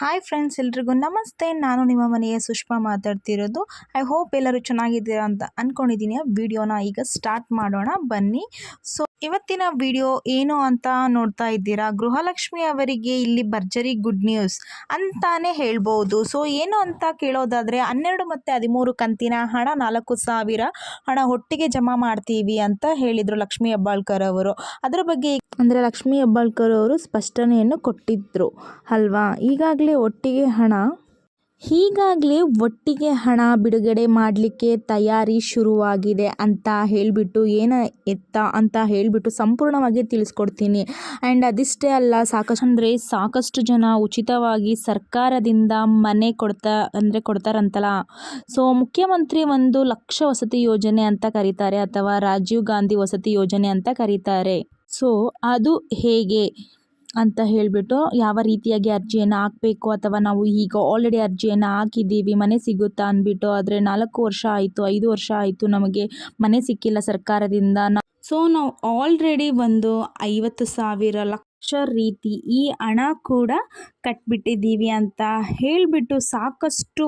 Hi friends ಎಲ್ರಿಗೂ ನಮಸ್ತೆ. ನಾನು ನಿಮ್ಮ ಮನೆಯ ಸುಷ್ಮಾ ಮಾತಾಡ್ತಿರೋದು. ಐ ಹೋಪ್ ಎಲ್ಲರೂ ಚೆನ್ನಾಗಿದ್ದೀರಾ ಅಂತ ಅಂದ್ಕೊಂಡಿದ್ದೀನಿ ವಿಡಿಯೋನ ಈಗ ಸ್ಟಾರ್ಟ್ ಮಾಡೋಣ. ಬನ್ನಿ. ಸೊ ಇವತ್ತಿನ ವಿಡಿಯೋ ಏನು ಅಂತ ನೋಡ್ತಾ ಇದ್ದೀರಾ? ಗೃಹಲಕ್ಷ್ಮಿ ಅವರಿಗೆ ಇಲ್ಲಿ ಭರ್ಜರಿ ಗುಡ್ ನ್ಯೂಸ್ ಅಂತಾನೆ ಹೇಳ್ಬೋದು. ಸೊ ಏನು ಅಂತ ಕೇಳೋದಾದರೆ, ಹನ್ನೆರಡು ಮತ್ತು ಹದಿಮೂರು ಕಂತಿನ ಹಣ ನಾಲ್ಕು ಸಾವಿರ ಹಣ ಒಟ್ಟಿಗೆ ಜಮಾ ಮಾಡ್ತೀವಿ ಅಂತ ಹೇಳಿದರು ಲಕ್ಷ್ಮೀ ಹೆಬ್ಬಾಳ್ಕರ್ ಅವರು. ಅದರ ಬಗ್ಗೆ ಅಂದರೆ ಲಕ್ಷ್ಮೀ ಹೆಬ್ಬಾಳ್ಕರ್ ಅವರು ಸ್ಪಷ್ಟನೆಯನ್ನು ಕೊಟ್ಟಿದ್ದರು ಅಲ್ವಾ? ಈಗಾಗಲೇ ಒಟ್ಟಿಗೆ ಹಣ ಹೀಗಾಗಲೇ ಒಟ್ಟಿಗೆ ಹಣ ಬಿಡುಗಡೆ ಮಾಡಲಿಕ್ಕೆ ತಯಾರಿ ಶುರುವಾಗಿದೆ ಅಂತ ಹೇಳಿಬಿಟ್ಟು ಏನ ಎತ್ತ ಅಂತ ಹೇಳಿಬಿಟ್ಟು ಸಂಪೂರ್ಣವಾಗಿ ತಿಳಿಸ್ಕೊಡ್ತೀನಿ. ಆ್ಯಂಡ್ ಅದಿಷ್ಟೇ ಅಲ್ಲ, ಸಾಕಷ್ಟು ಅಂದರೆ ಸಾಕಷ್ಟು ಜನ ಉಚಿತವಾಗಿ ಸರ್ಕಾರದಿಂದ ಮನೆ ಕೊಡ್ತಾ ಅಂದರೆ ಕೊಡ್ತಾರಂತಲ್ಲ. ಸೊ, ಮುಖ್ಯಮಂತ್ರಿ ಒಂದು ಲಕ್ಷ ವಸತಿ ಯೋಜನೆ ಅಂತ ಕರೀತಾರೆ ಅಥವಾ ರಾಜೀವ್ ಗಾಂಧಿ ವಸತಿ ಯೋಜನೆ ಅಂತ ಕರೀತಾರೆ. ಸೊ, ಅದು ಹೇಗೆ? ಅಂತ ಹೇಳಿಬಿಟ್ಟು ಯಾವ ರೀತಿಯಾಗಿ ಅರ್ಜಿಯನ್ನು ಹಾಕಬೇಕು ಅಥವಾ ನಾವು ಈಗ ಆಲ್ರೆಡಿ ಅರ್ಜಿಯನ್ನು ಹಾಕಿದ್ದೀವಿ, ಮನೆ ಸಿಗುತ್ತಾ ಅಂದ್ಬಿಟ್ಟು ಆದರೆ ನಾಲ್ಕು ವರ್ಷ ಆಯಿತು, ಐದು ವರ್ಷ ಆಯಿತು ನಮಗೆ ಮನೆ ಸಿಕ್ಕಿಲ್ಲ ಸರ್ಕಾರದಿಂದ. ಸೊ ನಾವು ಆಲ್ರೆಡಿ ಒಂದು ಐವತ್ತು ಸಾವಿರ ಲಕ್ಷ ರೀತಿ ಈ ಹಣ ಕೂಡ ಕಟ್ಬಿಟ್ಟಿದ್ದೀವಿ ಅಂತ ಹೇಳಿಬಿಟ್ಟು ಸಾಕಷ್ಟು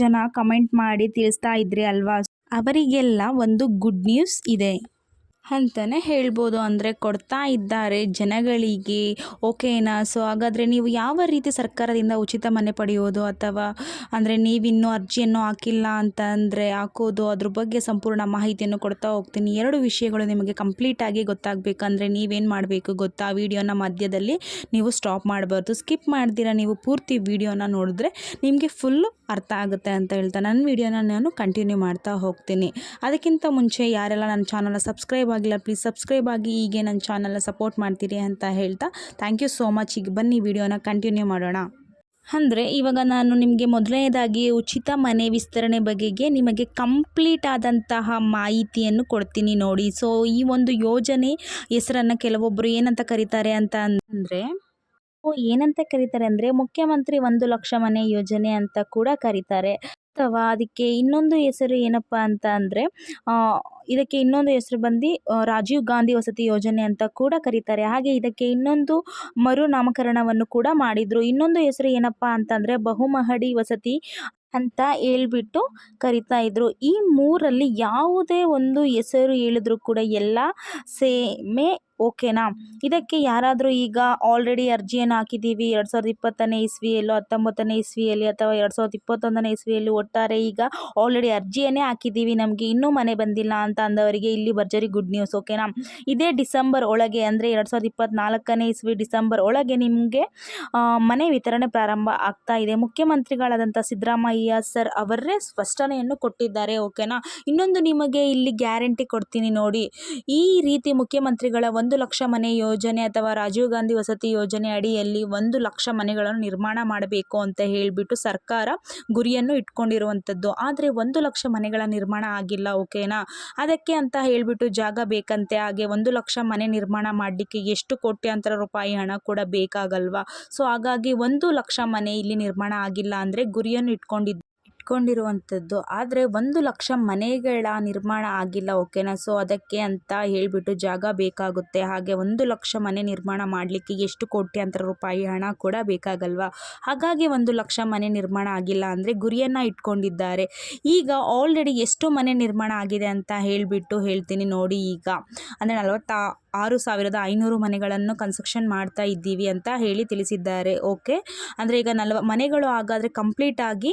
ಜನ ಕಮೆಂಟ್ ಮಾಡಿ ತಿಳಿಸ್ತಾ ಇದ್ರಿ ಅಲ್ವಾ? ಅವರಿಗೆಲ್ಲ ಒಂದು ಗುಡ್ ನ್ಯೂಸ್ ಇದೆ. ಅಂತಲೇ ಹೇಳ್ಬೋದು. ಅಂದರೆ ಕೊಡ್ತಾ ಇದ್ದಾರೆ ಜನಗಳಿಗೆ. ಓಕೆನಾ ಸೊ ಹಾಗಾದರೆ ನೀವು ಯಾವ ರೀತಿ ಸರ್ಕಾರದಿಂದ ಉಚಿತ ಮನೆ ಪಡೆಯೋದು ಅಥವಾ, ಅಂದರೆ ನೀವಿನ್ನೂ ಅರ್ಜಿಯನ್ನು ಹಾಕಿಲ್ಲ ಅಂತ ಅಂದರೆ ಹಾಕೋದು, ಅದ್ರ ಬಗ್ಗೆ ಸಂಪೂರ್ಣ ಮಾಹಿತಿಯನ್ನು ಕೊಡ್ತಾ ಹೋಗ್ತೀನಿ. ಎರಡು ವಿಷಯಗಳು ನಿಮಗೆ ಕಂಪ್ಲೀಟಾಗಿ ಗೊತ್ತಾಗಬೇಕಂದ್ರೆ ನೀವೇನು ಮಾಡಬೇಕು ಗೊತ್ತಾ? ವಿಡಿಯೋನ ಮಧ್ಯದಲ್ಲಿ ನೀವು ಸ್ಟಾಪ್ ಮಾಡಬಾರ್ದು. ಸ್ಕಿಪ್ ಮಾಡ್ದಿರ ನೀವು ಪೂರ್ತಿ ವಿಡಿಯೋನ ನೋಡಿದ್ರೆ ನಿಮಗೆ ಫುಲ್ಲು ಅರ್ಥ ಆಗುತ್ತೆ ಅಂತ ಹೇಳ್ತಾ. ನನ್ನ ವಿಡಿಯೋನ ನಾನು ಕಂಟಿನ್ಯೂ ಮಾಡ್ತಾ ಹೋಗ್ತೀನಿ. ಅದಕ್ಕಿಂತ ಮುಂಚೆ ಯಾರೆಲ್ಲ ನನ್ನ ಚಾನಲ್ನ ಸಬ್ಸ್ಕ್ರೈಬ್ ಆಗಿಲ್ಲ ಪ್ಲೀಸ್ ಸಬ್ಸ್ಕ್ರೈಬ್ ಆಗಿ ಹೀಗೆ ನನ್ನ ಚಾನಲ್ನ ಸಪೋರ್ಟ್ ಮಾಡ್ತೀರಿ ಅಂತ ಹೇಳ್ತಾ ಥ್ಯಾಂಕ್ ಯು ಸೋ ಮಚ್ ಈಗ ಬನ್ನಿ ವಿಡಿಯೋನ ಕಂಟಿನ್ಯೂ ಮಾಡೋಣ. ಅಂದರೆ ಇವಾಗ ನಾನು ನಿಮಗೆ ಮೊದಲನೇದಾಗಿ ಉಚಿತ ಮನೆ ವಿಸ್ತರಣೆ ಬಗೆಗೆ ನಿಮಗೆ ಕಂಪ್ಲೀಟ್ ಆದಂತಹ ಮಾಹಿತಿಯನ್ನು ಕೊಡ್ತೀನಿ ನೋಡಿ. ಸೊ ಈ ಒಂದು ಯೋಜನೆ ಹೆಸರನ್ನು ಕೆಲವೊಬ್ಬರು ಏನಂತ ಕರೀತಾರೆ ಅಂತ ಅಂದರೆ ಏನಂತ ಕರೀತಾರೆ ಅಂದರೆ ಮುಖ್ಯಮಂತ್ರಿ ಒಂದು ಲಕ್ಷ ಮನೆ ಯೋಜನೆ ಅಂತ ಕೂಡ ಕರೀತಾರೆ. ಅಥವಾ ಅದಕ್ಕೆ ಇನ್ನೊಂದು ಹೆಸರು ಏನಪ್ಪ ಅಂತ ಅಂದರೆ ಇದಕ್ಕೆ ಇನ್ನೊಂದು ಹೆಸರು ಬಂದು ರಾಜೀವ್ ಗಾಂಧಿ ವಸತಿ ಯೋಜನೆ ಅಂತ ಕೂಡ ಕರೀತಾರೆ. ಹಾಗೆ ಇದಕ್ಕೆ ಇನ್ನೊಂದು ಮರು ನಾಮಕರಣವನ್ನು ಕೂಡ ಮಾಡಿದರು. ಇನ್ನೊಂದು ಹೆಸರು ಏನಪ್ಪ ಅಂತಂದರೆ ಬಹುಮಹಡಿ ವಸತಿ ಅಂತ ಹೇಳ್ಬಿಟ್ಟು ಕರಿತಾ ಇದ್ರು. ಈ ಮೂರಲ್ಲಿ ಯಾವುದೇ ಒಂದು ಹೆಸರು ಹೇಳಿದ್ರು ಕೂಡ ಎಲ್ಲ ಸೇಮೇ ಓಕೆನಾ? ಇದಕ್ಕೆ ಯಾರಾದರೂ ಈಗ ಆಲ್ರೆಡಿ ಅರ್ಜಿಯನ್ನು ಹಾಕಿದ್ದೀವಿ, ಎರಡು ಸಾವಿರದ ಇಪ್ಪತ್ತನೇ ಇಸ್ವಿಯಲ್ಲೋ, ಹತ್ತೊಂಬತ್ತನೇ ಇಸ್ವಿಯಲ್ಲಿ ಅಥವಾ ಎರಡು ಸಾವಿರದ ಇಪ್ಪತ್ತೊಂದನೇ ಇಸ್ವಿಯಲ್ಲಿ ಒಟ್ಟಾರೆ ಈಗ ಆಲ್ರೆಡಿ ಅರ್ಜಿಯನ್ನೇ ಹಾಕಿದ್ದೀವಿ ನಮಗೆ, ಇನ್ನೂ ಮನೆ ಬಂದಿಲ್ಲ ಅಂತ ಅಂದವರಿಗೆ ಇಲ್ಲಿ ಭರ್ಜರಿ ಗುಡ್ ನ್ಯೂಸ್ ಓಕೆನಾ? ಇದೇ ಡಿಸೆಂಬರ್ ಒಳಗೆ ಅಂದರೆ ಎರಡು ಸಾವಿರದ ಇಪ್ಪತ್ತ್ನಾಲ್ಕನೇ ಇಸ್ವಿ ಡಿಸೆಂಬರ್ ಒಳಗೆ ನಿಮಗೆ ಮನೆ ವಿತರಣೆ ಪ್ರಾರಂಭ ಆಗ್ತಾ ಇದೆ. ಮುಖ್ಯಮಂತ್ರಿಗಳಾದಂಥ ಸಿದ್ದರಾಮಯ್ಯ ಸರ್ ಅವರೇ ಸ್ಪಷ್ಟನೆಯನ್ನು ಕೊಟ್ಟಿದ್ದಾರೆ, ಓಕೆನಾ? ಇನ್ನೊಂದು ನಿಮಗೆ ಇಲ್ಲಿ ಗ್ಯಾರಂಟಿ ಕೊಡ್ತೀನಿ ನೋಡಿ. ಈ ರೀತಿ ಮುಖ್ಯಮಂತ್ರಿಗಳ ಒಂದು ಒಂದು ಲಕ್ಷ ಮನೆ ಯೋಜನೆ ಅಥವಾ ರಾಜೀವ್ ಗಾಂಧಿ ವಸತಿ ಯೋಜನೆ ಅಡಿಯಲ್ಲಿ ಒಂದು ಲಕ್ಷ ಮನೆಗಳನ್ನು ನಿರ್ಮಾಣ ಮಾಡಬೇಕು ಅಂತ ಹೇಳಿಬಿಟ್ಟು ಸರ್ಕಾರ ಗುರಿಯನ್ನು ಇಟ್ಕೊಂಡಿರುವಂಥದ್ದು. ಆದರೆ ಒಂದು ಲಕ್ಷ ಮನೆಗಳ ನಿರ್ಮಾಣ ಆಗಿಲ್ಲ, ಓಕೆನಾ? ಅದಕ್ಕೆ ಅಂತ ಹೇಳಿಬಿಟ್ಟು ಜಾಗ ಬೇಕಂತೆ, ಹಾಗೆ ಒಂದು ಲಕ್ಷ ಮನೆ ನಿರ್ಮಾಣ ಮಾಡಲಿಕ್ಕೆ ಎಷ್ಟು ಕೋಟ್ಯಾಂತರ ರೂಪಾಯಿ ಹಣ ಕೂಡ ಬೇಕಾಗಲ್ವಾ? ಸೊ, ಹಾಗಾಗಿ ಒಂದು ಲಕ್ಷ ಮನೆ ಇಲ್ಲಿ ನಿರ್ಮಾಣ ಆಗಿಲ್ಲ ಅಂದರೆ ಗುರಿಯನ್ನು ಇಟ್ಕೊಂಡಿದ್ದು ಇಟ್ಕೊಂಡಿರುವಂಥದ್ದು. ಆದರೆ ಒಂದು ಲಕ್ಷ ಮನೆಗಳ ನಿರ್ಮಾಣ ಆಗಿಲ್ಲ ಓಕೆನಾ ಸೊ ಅದಕ್ಕೆ ಅಂತ ಹೇಳಿಬಿಟ್ಟು ಜಾಗ ಬೇಕಾಗುತ್ತೆ. ಹಾಗೆ ಒಂದು ಲಕ್ಷ ಮನೆ ನಿರ್ಮಾಣ ಮಾಡಲಿಕ್ಕೆ ಎಷ್ಟು ಕೋಟ್ಯಾಂತರ ರೂಪಾಯಿ ಹಣ ಕೂಡ ಬೇಕಾಗಲ್ವಾ? ಹಾಗಾಗಿ ಒಂದು ಲಕ್ಷ ಮನೆ ನಿರ್ಮಾಣ ಆಗಿಲ್ಲ ಅಂದರೆ ಗುರಿಯನ್ನು ಇಟ್ಕೊಂಡಿದ್ದಾರೆ. ಈಗ ಆಲ್ರೆಡಿ ಎಷ್ಟು ಮನೆ ನಿರ್ಮಾಣ ಆಗಿದೆ ಅಂತ ಹೇಳಿಬಿಟ್ಟು ಹೇಳ್ತೀನಿ ನೋಡಿ ಈಗ. ಅಂದರೆ ನಲವತ್ತ ಆರು ಸಾವಿರದ ಐನೂರು ಮನೆಗಳನ್ನು ಕನ್ಸ್ಟ್ರಕ್ಷನ್ ಮಾಡ್ತಾ ಇದ್ದೀವಿ ಅಂತ ಹೇಳಿ ತಿಳಿಸಿದ್ದಾರೆ ಓಕೆ ಅಂದರೆ ಈಗ ನಲ್ವ ಮನೆಗಳು ಹಾಗಾದರೆ ಕಂಪ್ಲೀಟಾಗಿ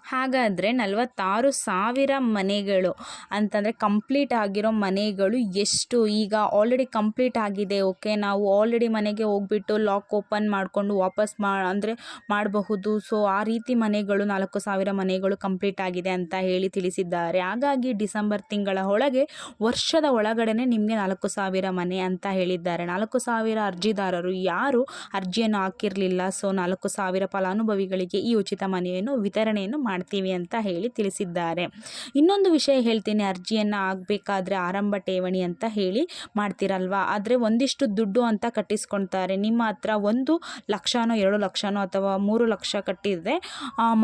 ಹಾಗಾದರೆ ನಲವತ್ತಾರು ಸಾವಿರ ಮನೆಗಳು ಅಂತಂದರೆ ಕಂಪ್ಲೀಟ್ ಆಗಿರೋ ಮನೆಗಳು ಎಷ್ಟು? ಈಗ ಆಲ್ರೆಡಿ ಕಂಪ್ಲೀಟ್ ಆಗಿದೆ ಓಕೆ ನಾವು ಆಲ್ರೆಡಿ ಮನೆಗೆ ಹೋಗ್ಬಿಟ್ಟು ಲಾಕ್ ಓಪನ್ ಮಾಡಿಕೊಂಡು ವಾಪಸ್ ಮಾ, ಅಂದರೆ ಮಾಡಬಹುದು. ಸೊ ಆ ರೀತಿ ಮನೆಗಳು, ನಾಲ್ಕು ಸಾವಿರ ಮನೆಗಳು ಕಂಪ್ಲೀಟ್ ಆಗಿದೆ ಅಂತ ಹೇಳಿ ತಿಳಿಸಿದ್ದಾರೆ. ಹಾಗಾಗಿ ಡಿಸೆಂಬರ್ ತಿಂಗಳ ಒಳಗೆ, ವರ್ಷದ ಒಳಗಡೆ ನಿಮಗೆ ನಾಲ್ಕು ಸಾವಿರ ಮನೆ ಅಂತ ಹೇಳಿದ್ದಾರೆ. ನಾಲ್ಕು ಸಾವಿರ ಅರ್ಜಿದಾರರು ಯಾರು? ಅರ್ಜಿಯನ್ನು ಹಾಕಿರಲಿಲ್ಲ. ಸೊ ನಾಲ್ಕು ಸಾವಿರ ಫಲಾನುಭವಿಗಳಿಗೆ ಈ ಉಚಿತ ಮನೆಯನ್ನು ವಿತರಣೆಯನ್ನು ಮಾಡ್ತೀವಿ ಅಂತ ಹೇಳಿ ತಿಳಿಸಿದ್ದಾರೆ. ಇನ್ನೊಂದು ವಿಷಯ ಹೇಳ್ತೀನಿ, ಅರ್ಜಿಯನ್ನು ಆಗಬೇಕಾದ್ರೆ ಆರಂಭ ಠೇವಣಿ ಅಂತ ಹೇಳಿ ಮಾಡ್ತೀರಲ್ವ? ಆದರೆ ಒಂದಿಷ್ಟು ದುಡ್ಡು ಅಂತ ಕಟ್ಟಿಸ್ಕೊಳ್ತಾರೆ ನಿಮ್ಮ ಹತ್ರ ಒಂದು ಲಕ್ಷನೋ, ಎರಡು ಲಕ್ಷನೋ ಅಥವಾ ಮೂರು ಲಕ್ಷ ಕಟ್ಟಿದರೆ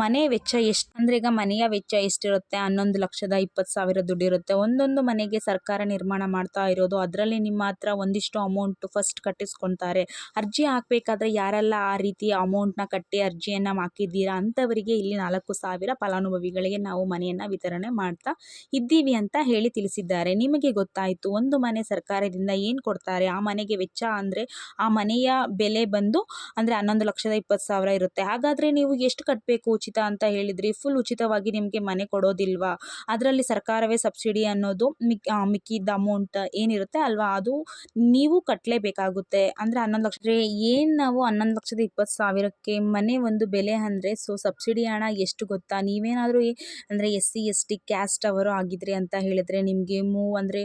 ಮನೆ ವೆಚ್ಚ ಎಷ್ಟು? ಅಂದರೆ ಈಗ ಮನೆಯ ವೆಚ್ಚ ಎಷ್ಟಿರುತ್ತೆ? ಹನ್ನೊಂದು ಲಕ್ಷದ ಇಪ್ಪತ್ತು ಸಾವಿರ ದುಡ್ಡು ಇರುತ್ತೆ. ಒಂದೊಂದು ಮನೆಗೆ ಸರ್ಕಾರ ನಿರ್ಮಾಣ ಮಾಡ್ತಾ ಇರೋದು, ಅದರಲ್ಲಿ ನಿಮ್ಮ ಹತ್ರ ಒಂದಿಷ್ಟು ಅಮೌಂಟ್ ಫಸ್ಟ್ ಕಟ್ಟಿಸ್ಕೊಳ್ತಾರೆ ಅರ್ಜಿ ಹಾಕಬೇಕಾದ್ರೆ ಯಾರೆಲ್ಲ ಆ ರೀತಿ ಅಮೌಂಟ್ನ ಕಟ್ಟಿ ಅರ್ಜಿಯನ್ನು ಹಾಕಿದ್ದೀರಾ ಅಂಥವರಿಗೆ ಇಲ್ಲಿ ನಾಲ್ಕು ಸಾವಿರ ಫಲಾನುಭವಿಗಳಿಗೆ ನಾವು ಮನೆಯನ್ನು ವಿತರಣೆ ಮಾಡ್ತಾ ಇದ್ದೀವಿ ಅಂತ ಹೇಳಿ ತಿಳಿಸಿದ್ದಾರೆ. ನಿಮಗೆ ಗೊತ್ತಾಯಿತು ಒಂದು ಮನೆ ಸರ್ಕಾರದಿಂದ ಏನು ಕೊಡ್ತಾರೆ? ಆ ಮನೆಗೆ ವೆಚ್ಚ ಅಂದರೆ ಆ ಮನೆಯ ಬೆಲೆ ಬಂದು ಅಂದರೆ ಹನ್ನೊಂದು ಲಕ್ಷದ ಇಪ್ಪತ್ತು ಸಾವಿರ ಇರುತ್ತೆ. ಹಾಗಾದರೆ ನೀವು ಎಷ್ಟು ಕಟ್ಟಬೇಕು ಉಚಿತ ಅಂತ ಹೇಳಿದ್ರಿ? ಫುಲ್ ಉಚಿತವಾಗಿ ನಿಮಗೆ ಮನೆ ಕೊಡೋದಿಲ್ವಾ? ಅದರಲ್ಲಿ ಸರ್ಕಾರವೇ ಸಬ್ಸಿಡಿ ಅನ್ನೋದು ಮಿಕ್ ಮಿಕ್ಕಿದ್ದ ಅಮೌಂಟ್ ಏನಿರುತ್ತೆ ಅಲ್ವಾ? ಅದು ನೀವು ಕಟ್ಟಲೇಬೇಕಾಗುತ್ತೆ ಅಂದರೆ ಹನ್ನೊಂದು ಲಕ್ಷ ಏನು ನಾವು ಹನ್ನೊಂದು ಲಕ್ಷದ ಇಪ್ಪತ್ತು ಸಾವಿರಕ್ಕೆ ಮನೆ ಒಂದು ಬೆಲೆ ಅಂದರೆ ಸೊ ಸಬ್ಸಿಡಿ ಹಣ ಎಷ್ಟು ಗೊತ್ತಾ ನೀವೇನಾದರೂ ಅಂದರೆ S C, S T caste ಅವರು ಆಗಿದ್ರಿ ಅಂತ ಹೇಳಿದರೆ ನಿಮಗೆ ಮೂ ಅಂದರೆ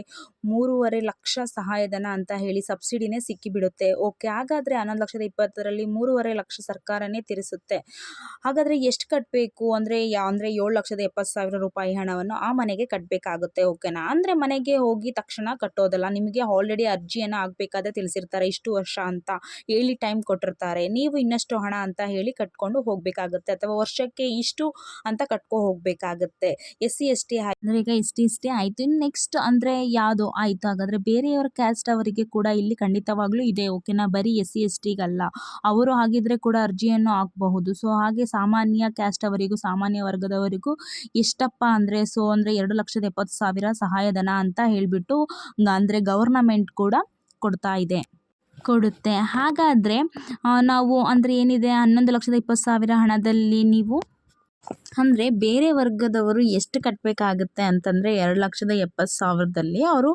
ಮೂರುವರೆ ಲಕ್ಷ ಸಹಾಯಧನ ಅಂತ ಹೇಳಿ ಸಬ್ಸಿಡಿನೇ ಸಿಕ್ಕಿಬಿಡುತ್ತೆ. ಓಕೆ, ಹಾಗಾದರೆ ಹನ್ನೊಂದು ಲಕ್ಷದ ಇಪ್ಪತ್ತರಲ್ಲಿ ಮೂರುವರೆ ಲಕ್ಷ ಸರ್ಕಾರನೇ ತೀರಿಸುತ್ತೆ. ಹಾಗಾದರೆ ಎಷ್ಟು ಕಟ್ಟಬೇಕು ಅಂದರೆ ಯಾ, ಅಂದರೆ ಏಳು ಲಕ್ಷದ ಎಪ್ಪತ್ತು ಸಾವಿರ ರೂಪಾಯಿ ಹಣವನ್ನು ಆ ಮನೆಗೆ ಕಟ್ಟಬೇಕಾಗುತ್ತೆ ಓಕೆನಾ? ಅಂದರೆ ಮನೆಗೆ ಹೋಗಿ ತಕ್ಷಣ ಕಟ್ಟೋದಲ್ಲ, ನಿಮಗೆ ಆಲ್ರೆಡಿ ಅರ್ಜಿಯನ್ನು ಆಗಬೇಕಾದ್ರೆ ತಿಳಿಸಿರ್ತಾರೆ, ಇಷ್ಟು ವರ್ಷ ಅಂತ ಹೇಳಿ ಟೈಮ್ ಕೊಟ್ಟಿರ್ತಾರೆ. ನೀವು ಇನ್ನಷ್ಟು ಹಣ ಅಂತ ಹೇಳಿ ಕಟ್ಕೊಂಡು ಹೋಗಬೇಕಾಗುತ್ತೆ, ಅಥವಾ ವರ್ಷಕ್ಕೆ ಇಷ್ಟು ಅಂತ ಕಟ್ಕೊ ಹೋಗಬೇಕಾಗುತ್ತೆ. ಎಸ್ ಸಿ, ಎಸ್ ಟಿ ಅಂದರೆ ಈಗ ಎಸ್ ಟಿ ಎಸ್ ಟಿ ಆಯಿತು. ಇನ್ನು ನೆಕ್ಸ್ಟ್ ಅಂದರೆ ಯಾವುದು? ಆಯಿತು. ಹಾಗಾದರೆ ಬೇರೆಯವರ ಕ್ಯಾಸ್ಟ್ ಅವರಿಗೆ ಕೂಡ ಇಲ್ಲಿ ಖಂಡಿತವಾಗ್ಲೂ ಇದೆ. ಓಕೆನಾ ಬರೀ ಎಸ್ ಸಿ, ಎಸ್ ಟಿಗಲ್ಲ. ಅವರು ಹಾಗಿದ್ರೆ ಕೂಡ ಅರ್ಜಿಯನ್ನು ಹಾಕಬಹುದು. ಸೊ, ಹಾಗೆ ಸಾಮಾನ್ಯ ಕ್ಯಾಸ್ಟ್ ಅವರಿಗೂ, ಸಾಮಾನ್ಯ ವರ್ಗದವರಿಗೂ ಎಷ್ಟಪ್ಪ ಅಂದರೆ, ಸೊ, ಅಂದರೆ ಎರಡು ಲಕ್ಷದ ಎಪ್ಪತ್ತು ಸಾವಿರ ಸಹಾಯಧನ ಅಂತ ಹೇಳಿಬಿಟ್ಟು ಅಂದರೆ ಗವರ್ನಮೆಂಟ್ ಕೂಡ ಕೊಡ್ತಾ ಇದೆ. ಕೊಡುತ್ತೆ. ಹಾಗಾದರೆ ನಾವು ಅಂದರೆ ಏನಿದೆ? ಹನ್ನೊಂದು ಲಕ್ಷದ ಇಪ್ಪತ್ತು ಸಾವಿರ ಹಣದಲ್ಲಿ ನೀವು ಅಂದರೆ ಬೇರೆ ವರ್ಗದವರು ಎಷ್ಟು ಕಟ್ಟಬೇಕಾಗುತ್ತೆ ಅಂತಂದರೆ ಎರಡು ಲಕ್ಷದ ಎಪ್ಪತ್ತು ಸಾವಿರದಲ್ಲಿ ಅವರು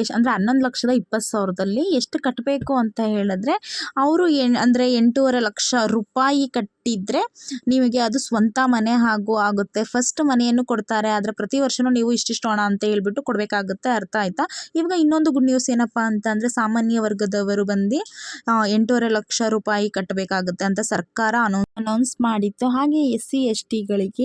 ಎಷ್ಟು ಅಂದರೆ ಹನ್ನೊಂದು ಲಕ್ಷದ ಇಪ್ಪತ್ತು ಸಾವಿರದಲ್ಲಿ ಎಷ್ಟು ಕಟ್ಟಬೇಕು ಅಂತ ಹೇಳಿದ್ರೆ ಅವರು ಎ ಅಂದರೆ ಎಂಟೂವರೆ ಲಕ್ಷ ರೂಪಾಯಿ ಕಟ್ಟಿದರೆ ನಿಮಗೆ ಅದು ಸ್ವಂತ ಮನೆ ಹಾಗೂ ಆಗುತ್ತೆ. ಫಸ್ಟ್ ಮನೆಯನ್ನು ಕೊಡ್ತಾರೆ, ಆದರೆ ಪ್ರತಿ ವರ್ಷವೂ ನೀವು ಇಷ್ಟಿಷ್ಟು ಹಣ ಅಂತ ಹೇಳ್ಬಿಟ್ಟು ಕೊಡಬೇಕಾಗುತ್ತೆ ಅರ್ಥ ಆಯಿತಾ? ಇವಾಗ ಇನ್ನೊಂದು ಗುಡ್ ನ್ಯೂಸ್ ಏನಪ್ಪ ಅಂತಂದರೆ ಸಾಮಾನ್ಯ ವರ್ಗದವರು ಬಂದು ಎಂಟೂವರೆ ಲಕ್ಷ ರೂಪಾಯಿ ಕಟ್ಟಬೇಕಾಗುತ್ತೆ ಅಂತ ಸರ್ಕಾರ ಅನೌನ್ಸ್ ಮಾಡಿತ್ತು. ಹಾಗೆ ಎಸ್ ಸಿ ಎಸ್ ಟಿಗಳಿಗೆ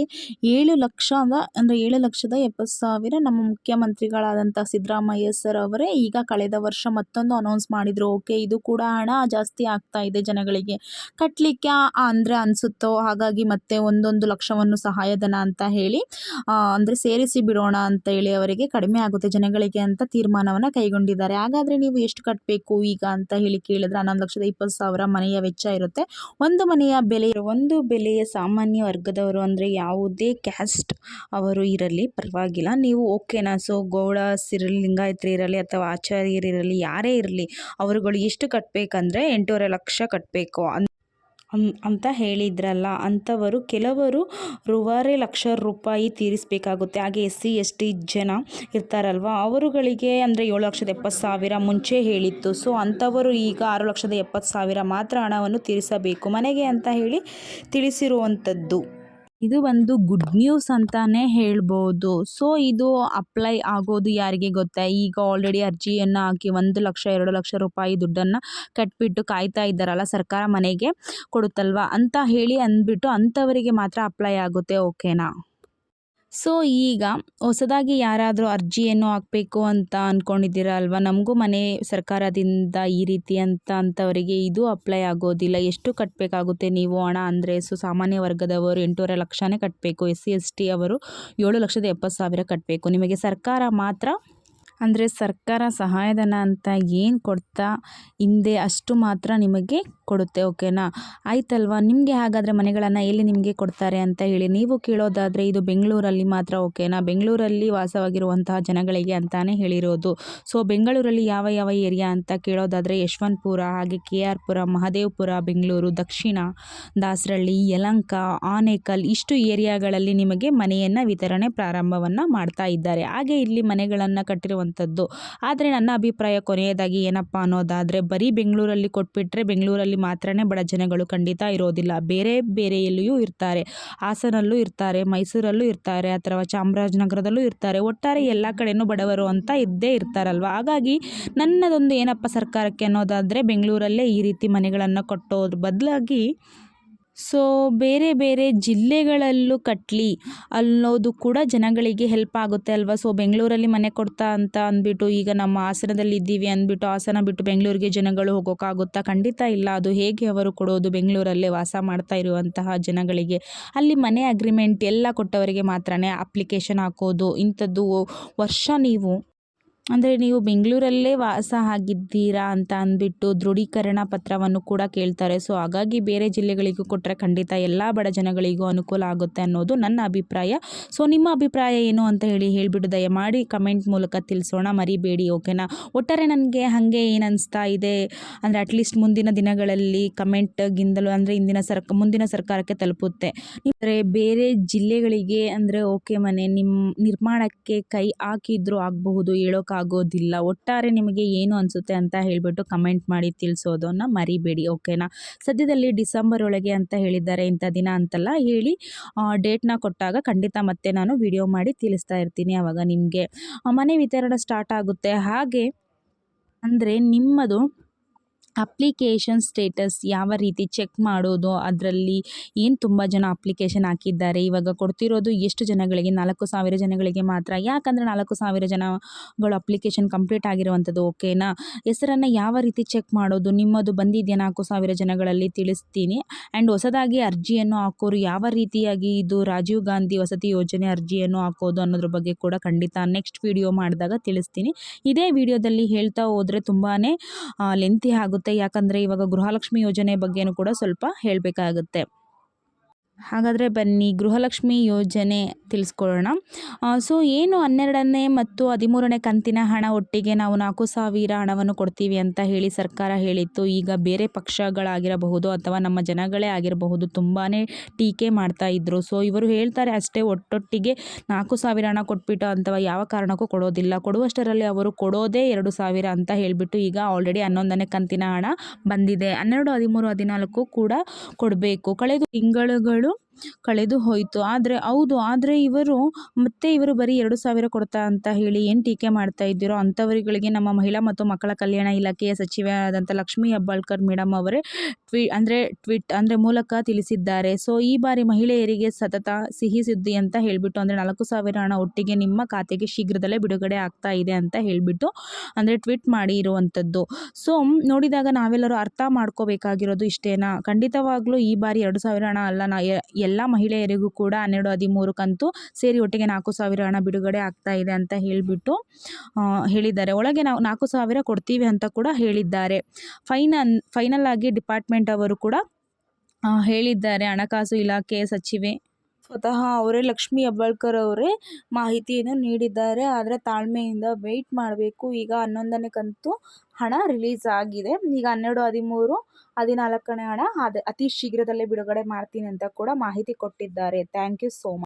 ಏಳು ಲಕ್ಷದ, ಅಂದರೆ ಏಳು ಲಕ್ಷದ ಎಪ್ಪತ್ತು ಸಾವಿರ ನಮ್ಮ ಮುಖ್ಯಮಂತ್ರಿಗಳಾದಂಥ ಸಿದ್ದರಾಮಯ್ಯ ಸರ್ ಅವರೇ ಈಗ ಕಳೆದ ವರ್ಷ ಮತ್ತೊಂದು ಅನೌನ್ಸ್ ಮಾಡಿದರು. ಓಕೆ ಇದು ಕೂಡ ಹಣ ಜಾಸ್ತಿ ಆಗ್ತಾ ಇದೆ ಜನಗಳಿಗೆ. ಕಟ್ಟಲಿಕ್ಕೆ ಅಂದರೆ ಅನಿಸುತ್ತೋ, ಹಾಗಾಗಿ ಮತ್ತೆ ಒಂದೊಂದು ಲಕ್ಷವನ್ನು ಸಹಾಯಧನ ಅಂತ ಹೇಳಿ ಅಂದರೆ ಸೇರಿಸಿ ಬಿಡೋಣ ಅಂತ ಹೇಳಿ ಅವರಿಗೆ ಕಡಿಮೆ ಆಗುತ್ತೆ ಜನಗಳಿಗೆ ಅಂತ ತೀರ್ಮಾನವನ್ನು ಕೈಗೊಂಡಿದ್ದಾರೆ. ಹಾಗಾದರೆ ನೀವು ಎಷ್ಟು ಕಟ್ಟಬೇಕು ಈಗ ಅಂತ ಹೇಳಿ ಕೇಳಿದ್ರೆ ಹನ್ನೊಂದು ಲಕ್ಷದ ಇಪ್ಪತ್ತು ಸಾವಿರ ಮನೆಯ ವೆಚ್ಚ ಇರುತ್ತೆ. ಒಂದು ಮನೆಯ ಬೆಲೆ, ಒಂದು ಬೆಲೆಯ ಸಾಮಾನ್ಯ ವರ್ಗದವರು ಅಂದರೆ ಯಾವುದೇ ಕ್ಯಾಸ್ಟ್ ಅವರು ಇರಲಿ, ಪರವಾಗಿಲ್ಲ. ನೀವು ಓಕೆನಾ ಸೊ ಗೌಡಸ್ ಇರಲಿ ಲಿಂಗಾಯತ್ರಿ ಇರಲಿ ಅಥವಾ ಆಚಾರ್ಯರಿರಲಿ ಯಾರೇ ಇರಲಿ, ಅವರುಗಳು ಎಷ್ಟು ಕಟ್ಟಬೇಕಂದ್ರೆ ಎಂಟೂವರೆ ಲಕ್ಷ ಕಟ್ಟಬೇಕು ಅಂತ ಹೇಳಿದ್ರಲ್ಲ ಅಂಥವರು ಕೆಲವರು ರೂವಾರೆ ಲಕ್ಷ ರೂಪಾಯಿ ತೀರಿಸಬೇಕಾಗುತ್ತೆ. ಹಾಗೆ ಎಸ್ ಸಿ, ಎಸ್ ಟಿ ಜನ ಇರ್ತಾರಲ್ವ, ಅವರುಗಳಿಗೆ ಅಂದರೆ ಏಳು ಲಕ್ಷದ ಎಪ್ಪತ್ತು ಸಾವಿರ ಮುಂಚೆ ಹೇಳಿತ್ತು. ಸೊ ಅಂಥವರು ಈಗ ಆರು ಲಕ್ಷದ ಎಪ್ಪತ್ತು ಸಾವಿರ ಮಾತ್ರ ಹಣವನ್ನು ತೀರಿಸಬೇಕು. ಮನೆಗೆ ಅಂತ ಹೇಳಿ ತಿಳಿಸಿರುವಂಥದ್ದು. ಇದು ಒಂದು ಗುಡ್ ನ್ಯೂಸ್ ಅಂತಾನೆ ಹೇಳ್ಬೋದು. ಸೊ ಇದು ಅಪ್ಲೈ ಆಗೋದು ಯಾರಿಗೆ ಗೊತ್ತಾ? ಈಗ ಆಲ್ರೆಡಿ ಅರ್ಜಿಯನ್ನು ಹಾಕಿ ಒಂದು ಲಕ್ಷ, ಎರಡು ಲಕ್ಷ ರೂಪಾಯಿ ದುಡ್ಡನ್ನು ಕಟ್ಬಿಟ್ಟು ಕಾಯ್ತಾ ಇದ್ದಾರಲ್ಲ ಸರ್ಕಾರ ಮನೆಗೆ ಕೊಡುತ್ತಲ್ವ? ಅಂತ ಹೇಳಿ ಅಂದ್ಬಿಟ್ಟು ಅಂಥವರಿಗೆ ಮಾತ್ರ ಅಪ್ಲೈ ಆಗುತ್ತೆ ಓಕೆನಾ ಸೊ ಈಗ ಹೊಸದಾಗಿ ಯಾರಾದರೂ ಅರ್ಜಿಯನ್ನು ಹಾಕಬೇಕು ಅಂತ ಅಂದ್ಕೊಂಡಿದ್ದೀರ ಅಲ್ವಾ? ನಮಗೂ ಮನೆ ಸರ್ಕಾರದಿಂದ ಈ ರೀತಿ ಅಂತ ಅಂಥವರಿಗೆ ಇದು ಅಪ್ಲೈ ಆಗೋದಿಲ್ಲ. ಎಷ್ಟು ಕಟ್ಟಬೇಕಾಗುತ್ತೆ ನೀವು ಹಣ ಅಂದರೆ ಸೊ ಸಾಮಾನ್ಯ ವರ್ಗದವರು ಎಂಟೂವರೆ ಲಕ್ಷನೇ ಕಟ್ಟಬೇಕು ಎಸ್ ಸಿ, ಎಸ್ ಟಿ ಅವರು ಏಳು ಲಕ್ಷದ ಎಪ್ಪತ್ತು ಸಾವಿರ ಕಟ್ಟಬೇಕು ನಿಮಗೆ ಸರ್ಕಾರ ಮಾತ್ರ ಅಂದರೆ ಸರ್ಕಾರ ಸಹಾಯಧನ ಅಂತ ಏನು ಕೊಡ್ತಾ ಹಿಂದೆ ಅಷ್ಟು ಮಾತ್ರ ನಿಮಗೆ ಕೊಡುತ್ತೆ, ಓಕೆನಾ? ಆಯ್ತಲ್ವಾ? ನಿಮಗೆ ಹಾಗಾದರೆ ಮನೆಗಳನ್ನು ಎಲ್ಲಿ ನಿಮಗೆ ಕೊಡ್ತಾರೆ ಅಂತ ಹೇಳಿ. ನೀವು ಕೇಳೋದಾದರೆ ಇದು ಬೆಂಗಳೂರಲ್ಲಿ ಮಾತ್ರ ಓಕೆನಾ? ಬೆಂಗಳೂರಲ್ಲಿ ವಾಸವಾಗಿರುವಂತಹ ಜನಗಳಿಗೆ ಅಂತಾನೆ ಹೇಳಿರೋದು. ಸೊ, ಬೆಂಗಳೂರಲ್ಲಿ ಯಾವ ಯಾವ ಏರಿಯಾ ಅಂತ ಕೇಳೋದಾದರೆ ಯಶವಂತಪುರ, ಹಾಗೆ ಕೆ ಆರ್ ಪುರ, ಮಹದೇವಪುರ, ಬೆಂಗಳೂರು, ದಕ್ಷಿಣ, ದಾಸರಳ್ಳಿ, ಯಲಂಕ, ಆನೇಕಲ್ ಇಷ್ಟು ಏರಿಯಾಗಳಲ್ಲಿ ನಿಮಗೆ ಮನೆಯನ್ನು ವಿತರಣೆ ಪ್ರಾರಂಭವನ್ನು ಮಾಡ್ತಾ ಇದ್ದಾರೆ. ಹಾಗೆ ಇಲ್ಲಿ ಮನೆಗಳನ್ನು ಕಟ್ಟಿರುವಂಥದ್ದು. ಆದರೆ ನನ್ನ ಅಭಿಪ್ರಾಯ ಕೊನೆಯದಾಗಿ ಏನಪ್ಪ ಅನ್ನೋದಾದರೆ ಬರೀ ಬೆಂಗಳೂರಲ್ಲಿ ಕೊಟ್ಬಿಟ್ರೆ ಬೆಂಗಳೂರಲ್ಲಿ ಮಾತ್ರನೇ ಬಡ ಜನಗಳು ಖಂಡಿತ ಇರೋದಿಲ್ಲ. ಬೇರೆ ಬೇರೆಯಲ್ಲಿಯೂ ಇರ್ತಾರೆ. ಹಾಸನಲ್ಲೂ ಇರ್ತಾರೆ, ಮೈಸೂರಲ್ಲೂ ಇರ್ತಾರೆ, ಅಥವಾ ಚಾಮರಾಜನಗರದಲ್ಲೂ ಇರ್ತಾರೆ. ಒಟ್ಟಾರೆ ಎಲ್ಲ ಕಡೆಯೂ ಬಡವರು ಅಂತ ಇದ್ದೇ ಇರ್ತಾರಲ್ವ? ಹಾಗಾಗಿ ನನ್ನದೊಂದು ಏನಪ್ಪ ಸರ್ಕಾರಕ್ಕೆ ಅನ್ನೋದಾದರೆ, ಬೆಂಗಳೂರಲ್ಲೇ ಈ ರೀತಿ ಮನೆಗಳನ್ನು ಕಟ್ಟೋದ್ರ ಬದಲಾಗಿ ಸೊ ಬೇರೆ ಬೇರೆ ಜಿಲ್ಲೆಗಳಲ್ಲೂ ಕಟ್ಟಲಿ ಅನ್ನೋದು ಕೂಡ ಜನಗಳಿಗೆ ಹೆಲ್ಪ್ ಆಗುತ್ತೆ ಅಲ್ವಾ? ಸೊ ಬೆಂಗಳೂರಲ್ಲಿ ಮನೆ ಕೊಡ್ತಾ ಅಂತ ಅಂದ್ಬಿಟ್ಟು ಈಗ ನಮ್ಮ ಹಾಸನದಲ್ಲಿ ಇದ್ದೀವಿ ಅಂದ್ಬಿಟ್ಟು ಹಾಸನ ಬಿಟ್ಟು ಬೆಂಗಳೂರಿಗೆ ಜನಗಳು ಹೋಗೋಕ್ಕಾಗುತ್ತಾ? ಖಂಡಿತ ಇಲ್ಲ. ಅದು ಹೇಗೆ ಅವರು ಕೊಡೋದು? ಬೆಂಗಳೂರಲ್ಲೇ ವಾಸ ಮಾಡ್ತಾ ಇರುವಂತಹ ಜನಗಳಿಗೆ. ಅಲ್ಲಿ ಮನೆ ಅಗ್ರಿಮೆಂಟ್ ಎಲ್ಲ ಕೊಟ್ಟವರಿಗೆ ಮಾತ್ರನೇ ಅಪ್ಲಿಕೇಶನ್ ಹಾಕೋದು, ಇಂಥದ್ದು ವರ್ಷ ನೀವು ಅಂದರೆ ನೀವು ಬೆಂಗಳೂರಲ್ಲೇ ವಾಸ ಆಗಿದ್ದೀರಾ ಅಂತ ಅಂದ್ಬಿಟ್ಟು ದೃಢೀಕರಣ ಪತ್ರವನ್ನು ಕೂಡ ಕೇಳ್ತಾರೆ. ಸೊ, ಹಾಗಾಗಿ ಬೇರೆ ಜಿಲ್ಲೆಗಳಿಗೂ ಕೊಟ್ಟರೆ ಖಂಡಿತ ಎಲ್ಲ ಬಡ ಜನಗಳಿಗೂ ಅನುಕೂಲ ಆಗುತ್ತೆ ಅನ್ನೋದು ನನ್ನ ಅಭಿಪ್ರಾಯ. ಸೊ, ನಿಮ್ಮ ಅಭಿಪ್ರಾಯ ಏನು ಅಂತ ಹೇಳಿ ಹೇಳಿಬಿಟ್ಟು ದಯಮಾಡಿ ಕಮೆಂಟ್ ಮೂಲಕ ತಿಳಿಸೋಣ. ಮರಿಬೇಡಿ, ಓಕೆನಾ? ಒಟ್ಟಾರೆ ನನಗೆ ಹಾಗೆ ಏನು ಅನಿಸ್ತಾ ಇದೆ? ಅಂದರೆ ಅಟ್ಲೀಸ್ಟ್ ಮುಂದಿನ ದಿನಗಳಲ್ಲಿ ಕಮೆಂಟ್ಗಿಂದಲೂ ಅಂದರೆ ಇಂದಿನ ಸರ್ಕ ಮುಂದಿನ ಸರ್ಕಾರಕ್ಕೆ ತಲುಪುತ್ತೆ. ಅಂದರೆ ಬೇರೆ ಜಿಲ್ಲೆಗಳಿಗೆ ಅಂದರೆ ಓಕೆ ಮನೆ ನಿಮ್ಮ ನಿರ್ಮಾಣಕ್ಕೆ ಕೈ ಹಾಕಿದ್ರೂ ಆಗಬಹುದು ಹೇಳೋಕ್ಕಾಗೋದಿಲ್ಲ ಒಟ್ಟಾರೆ ನಿಮಗೆ ಏನು ಅನಿಸುತ್ತೆ ಅಂತ ಹೇಳಿಬಿಟ್ಟು ಕಮೆಂಟ್ ಮಾಡಿ ತಿಳಿಸೋದನ್ನು ಮರಿಬೇಡಿ ಓಕೆನಾ ಸದ್ಯದಲ್ಲಿ ಡಿಸೆಂಬರ್ ಒಳಗೆ ಅಂತ ಹೇಳಿದ್ದಾರೆ ಇಂಥ ದಿನ ಅಂತಲ್ಲ, ಹೇಳಿ ಡೇಟ್ನ ಕೊಟ್ಟಾಗ ಖಂಡಿತ ಮತ್ತೆ ನಾನು ವಿಡಿಯೋ ಮಾಡಿ ತಿಳಿಸ್ತಾ ಇರ್ತೀನಿ ಆವಾಗ ನಿಮಗೆ. ಮನೆ ವಿತರಣೆ ಸ್ಟಾರ್ಟ್ ಆಗುತ್ತೆ. ಹಾಗೆ ಅಂದರೆ ನಿಮ್ಮದು ಅಪ್ಲಿಕೇಶನ್ ಸ್ಟೇಟಸ್ ಯಾವ ರೀತಿ ಚೆಕ್ ಮಾಡೋದು, ಅದರಲ್ಲಿ ಏನು ತುಂಬ ಜನ ಅಪ್ಲಿಕೇಶನ್ ಹಾಕಿದ್ದಾರೆ, ಇವಾಗ ಕೊಡ್ತಿರೋದು ಎಷ್ಟು ಜನಗಳಿಗೆ, ನಾಲ್ಕು ಸಾವಿರ ಜನಗಳಿಗೆ ಮಾತ್ರ, ಯಾಕಂದರೆ ನಾಲ್ಕು ಸಾವಿರ ಜನಗಳು ಅಪ್ಲಿಕೇಶನ್ ಕಂಪ್ಲೀಟ್ ಆಗಿರುವಂಥದ್ದು ಓಕೆನಾ? ಹೆಸರನ್ನು ಯಾವ ರೀತಿ ಚೆಕ್ ಮಾಡೋದು, ನಿಮ್ಮದು ಬಂದಿದೆಯಾ ನಾಲ್ಕು ಸಾವಿರ ಜನಗಳಲ್ಲಿ ತಿಳಿಸ್ತೀನಿ. ಆ್ಯಂಡ್ ಹೊಸದಾಗಿ ಅರ್ಜಿಯನ್ನು ಹಾಕೋರು ಯಾವ ರೀತಿಯಾಗಿ ಇದು ರಾಜೀವ್ ಗಾಂಧಿ ವಸತಿ ಯೋಜನೆ ಅರ್ಜಿಯನ್ನು ಹಾಕೋದು ಅನ್ನೋದ್ರ ಬಗ್ಗೆ ಕೂಡ ಖಂಡಿತ ನೆಕ್ಸ್ಟ್ ವಿಡಿಯೋ ಮಾಡಿದಾಗ ತಿಳಿಸ್ತೀನಿ. ಇದೇ ವಿಡಿಯೋದಲ್ಲಿ ಹೇಳ್ತಾ ಹೋದರೆ ತುಂಬಾ ಲೆಂತಿ ಆಗುತ್ತೆ. ಯಾಕಂದರೆ ಇವಾಗ ಗೃಹಲಕ್ಷ್ಮಿ ಯೋಜನೆ ಬಗ್ಗೆನೂ ಕೂಡ ಸ್ವಲ್ಪ ಹೇಳಬೇಕಾಗುತ್ತೆ. ಹಾಗಾದರೆ ಬನ್ನಿ ಗೃಹಲಕ್ಷ್ಮಿ ಯೋಜನೆ ತಿಳಿಸ್ಕೊಳ್ಳೋಣ. ಸೊ ಏನು ಹನ್ನೆರಡನೇ ಮತ್ತು ಹದಿಮೂರನೇ ಕಂತಿನ ಹಣ ಒಟ್ಟಿಗೆ ನಾವು ನಾಲ್ಕು ಸಾವಿರ ಹಣವನ್ನು ಕೊಡ್ತೀವಿ ಅಂತ ಹೇಳಿ ಸರ್ಕಾರ ಹೇಳಿತ್ತು. ಈಗ ಬೇರೆ ಪಕ್ಷಗಳಾಗಿರಬಹುದು ಅಥವಾ ನಮ್ಮ ಜನಗಳೇ ಆಗಿರಬಹುದು ತುಂಬಾ ಟೀಕೆ ಮಾಡ್ತಾ ಇದ್ರು. ಸೊ ಇವರು ಹೇಳ್ತಾರೆ ಅಷ್ಟೇ, ಒಟ್ಟೊಟ್ಟಿಗೆ ನಾಲ್ಕು ಸಾವಿರ ಹಣ ಕೊಟ್ಬಿಟ್ಟು ಅಥವಾ ಯಾವ ಕಾರಣಕ್ಕೂ ಕೊಡೋದಿಲ್ಲ. ಕೊಡುವಷ್ಟರಲ್ಲಿ ಅವರು ಕೊಡೋದೇ ಎರಡು ಸಾವಿರ ಅಂತ ಹೇಳಿಬಿಟ್ಟು ಈಗ ಆಲ್ರೆಡಿ ಹನ್ನೊಂದನೇ ಕಂತಿನ ಹಣ ಬಂದಿದೆ. ಹನ್ನೆರಡು, ಹದಿಮೂರು, ಹದಿನಾಲ್ಕು ಕೂಡ ಕೊಡಬೇಕು. ಕಳೆದ ತಿಂಗಳುಗಳು ¿no? ಕಳೆದು ಹೋಯಿತು. ಆದರೆ, ಹೌದು, ಆದರೆ ಇವರು ಮತ್ತೆ ಇವರು ಬರೀ ಎರಡು ಸಾವಿರ ಕೊಡ್ತಾ ಅಂತ ಹೇಳಿ ಏನು ಟೀಕೆ ಮಾಡ್ತಾ ಇದ್ದೀರೋ ಅಂಥವರುಗಳಿಗೆ ನಮ್ಮ ಮಹಿಳಾ ಮತ್ತು ಮಕ್ಕಳ ಕಲ್ಯಾಣ ಇಲಾಖೆಯ ಸಚಿವೆ ಆದಂಥ ಲಕ್ಷ್ಮೀ ಹೆಬ್ಬಾಳ್ಕರ್ ಮೇಡಮ್ ಅವರೇ ಟ್ವಿ, ಅಂದರೆ ಟ್ವಿಟ್, ಅಂದರೆ ಮೂಲಕ ತಿಳಿಸಿದ್ದಾರೆ. ಸೊ, ಈ ಬಾರಿ ಮಹಿಳೆಯರಿಗೆ ಸತತ ಸಿಹಿ ಸುದ್ದಿ ಅಂತ ಹೇಳಿಬಿಟ್ಟು, ಅಂದರೆ ನಾಲ್ಕು ಸಾವಿರ ಹಣ ಒಟ್ಟಿಗೆ ನಿಮ್ಮ ಖಾತೆಗೆ ಶೀಘ್ರದಲ್ಲೇ ಬಿಡುಗಡೆ ಆಗ್ತಾ ಇದೆ ಅಂತ ಹೇಳಿಬಿಟ್ಟು, ಅಂದರೆ ಟ್ವೀಟ್ ಮಾಡಿ ಇರುವಂಥದ್ದು. ಸೊ, ನೋಡಿದಾಗ ನಾವೆಲ್ಲರೂ ಅರ್ಥ ಮಾಡ್ಕೋಬೇಕಾಗಿರೋದು ಇಷ್ಟೇನಾ? ಖಂಡಿತವಾಗ್ಲೂ ಈ ಬಾರಿ ಎರಡು ಸಾವಿರ ಹಣ ಅಲ್ಲ ನಾ ಎಲ್ಲ ಮಹಿಳೆಯರಿಗೂ ಕೂಡ ಹನ್ನೆರಡು ಹದಿಮೂರು ಕಂತು ಸೇರಿ ಒಟ್ಟಿಗೆ ನಾಲ್ಕು ಸಾವಿರ ಹಣ ಬಿಡುಗಡೆ ಆಗ್ತಾ ಇದೆ ಅಂತ ಹೇಳಿಬಿಟ್ಟು ಹೇಳಿದ್ದಾರೆ. ಒಳಗೆ ನಾವು ನಾಲ್ಕು ಸಾವಿರ ಕೊಡ್ತೀವಿ ಅಂತ ಕೂಡ ಹೇಳಿದ್ದಾರೆ. ಫೈನಲ್ ಫೈನಲ್ ಆಗಿ ಡಿಪಾರ್ಟ್ಮೆಂಟ್ ಅವರು ಕೂಡ ಹೇಳಿದ್ದಾರೆ ಹಣಕಾಸು ಇಲಾಖೆ ಸಚಿವೆ. ಸ್ವತಃ ಅವರೇ ಲಕ್ಷ್ಮೀ ಹೆಬ್ಬಾಳ್ಕರ್ ಅವರೇ ಮಾಹಿತಿಯನ್ನು ನೀಡಿದ್ದಾರೆ. ಆದರೆ ತಾಳ್ಮೆಯಿಂದ ವೆಯ್ಟ್ ಮಾಡಬೇಕು. ಈಗ ಹನ್ನೊಂದನೇ ಕಂತು ಹಣ ರಿಲೀಸ್ ಆಗಿದೆ. ಈಗ ಹನ್ನೆರಡು ಹದಿಮೂರು ಹದಿನಾಲ್ಕನೇ ಹಣ. ಅದು, ಅತಿ ಶೀಘ್ರದಲ್ಲೇ ಬಿಡುಗಡೆ ಮಾಡ್ತೀನಿ ಅಂತ ಕೂಡ ಮಾಹಿತಿ ಕೊಟ್ಟಿದ್ದಾರೆ. Thank you so much